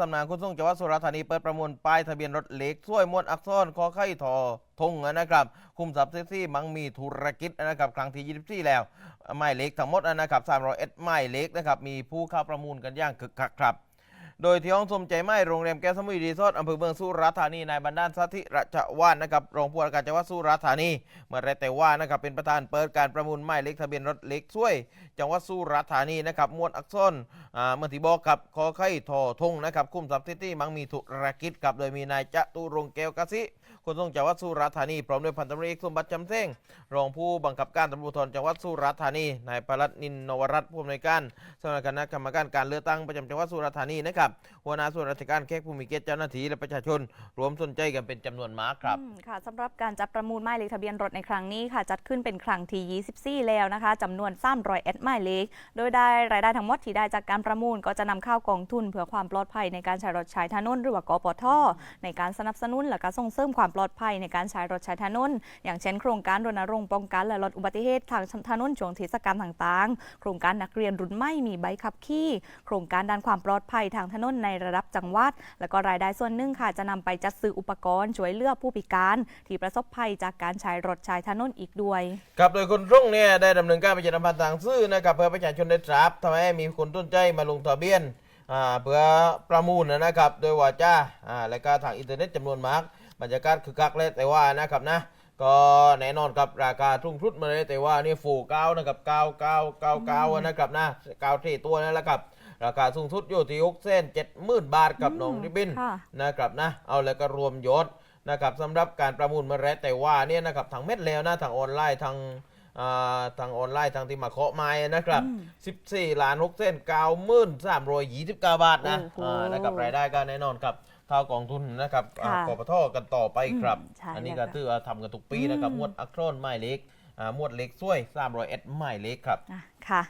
สำนักงานขนส่งจังหวัดสุราษฎร์ธานีเปิดประมูลป้ายทะเบียนรถเล็กช่วยมวลอักษรคอไข่ทอทงนะครับ คุมทรัพย์เซ็กซี่มังมีธุรกิจนะครับครั้งที่24 แล้วไม่เล็กทั้งหมดนะครับ301ไมายเล็กนะครับมีผู้เข้าประมูลกันอย่างคึกคักครับ โดยที่ห้องสมใจไม้โรงแรมแก้วสมุยรีสอร์ทอำเภอเมืองสุราษฎร์ธานีนายบรรดาลสัทธิรัชวานนะครับรองผู้ว่าการจังหวัดสุราษฎร์ธานี เมื่อไรแต่ว่านะครับเป็นประธานเปิดการประมูลหมายเลขทะเบียนรถเล็กช่วย จังหวัดสุราษฎร์ธานีนะครับมวลอักษรอ่าเมื่อที่บอกกับขอไข่ทอทงนะครับคุ้มทรัพย์ซิตี้มังมีธุรกิจครับโดยมีนายจตุรงแก้วกสิคนส่งจังหวัดสุราษฎร์ธานีพร้อมด้วยพันตำรวจเอกสมบัติจำเส้งรองผู้บังคับการตำรวจจังหวัดสุราษฎร์ธานีนายปลัดนินนวรัตน์ผู้อำนวยการสำนักคณะกรรมการการเลือกตั้งประจำจังหวัดสุราษฎร์ธานีนะครับหัวหน้าส่วนราชการแขกผู้มีเกียรติเจ้าหน้าที่และประชาชน รวมสนใจกันเป็นจำนวนมากครับ อืมค่ะสำหรับการจัดประมูลหมายเลขทะเบียนรถในครั้งนี้ค่ะ จัดขึ้นเป็นครั้งที่ 24 แล้วนะคะจำนวน300เอ็ดหมายเลขโดยได้รายได้ทั้งหมดที่ได้จากการประมูลก็จะนำเข้ากองทุนเพื่อความปลอดภัยในการใช้รถใช้ถนนหรือว่ากปทในการสนับสนุนและก็ส่งเสริมความปลอดภัยในการใช้รถใช้ถนนอย่างเช่น โครงการรณรงค์ป้องกันและลดอุบัติเหตุทางถนนช่วงเทศกาลต่างๆ โครงการนักเรียนรุ่นใหม่มีใบขับขี่ โครงการด้านความปลอดภัยทางถนนนนในระดับจังหวัด แล้วก็รายได้ส่วนหนึ่งค่ะ จะนำไปจัดซื้ออุปกรณ์ช่วยเหลือผู้พิการ ที่ประสบภัยจากการใช้รถใช้ถนนอีกด้วยครับโดยคนรุ่งเนี่ยได้ดำเนินการประชาสัมพันธ์ทางสื่อนะครับเพื่อประชาชนได้ทราบทำให้มีคนต้นใจมาลงทะเบียนเพื่อประมูลนะครับ โดยวาจาาและก็ทางอินเทอร์เน็ตจำนวนมากบรรยากาศคือคักเลยแต่ว่านะครับนะก็แน่นอนกับราคาทุ่งทุดมาเลยแต่ว่านี่ฟูเก้านะครับเก้าเก้าเก้าเก้านะครับนะเก้าที่ตัวนั่นแหละครับ ราคาสูงสุดอยู่ที่หกเส้นเจ็ดหมื่นบาทกับอืมน้องริบบินค่ะนะครับนะ เอาแล้วก็รวมยศนะครับสำหรับการประมูลมาแล้วแต่ว่าเนี่ยนะครับทางเม็ดแล้วนะทางออนไลน์ทางอ่าทางออนไลน์ทางที่มาเคาะไม้นะครับอืม14ล้าน6เส้น9มื่น329 บาทนะโอ้โหอ่านะครับรายได้ก็แน่นอนครับเท่ากองทุนนะครับอ่าค่ะกปทกันต่อไปครับอืมใช่อันนี้แล้ก็วค่ะถือว่าทำกันทุกปีนะครับอืมมวดอักโครนไม้เล็กอ่ามวดเล็กช่วย300เอ็ดไม้เล็กครับอะค่ะ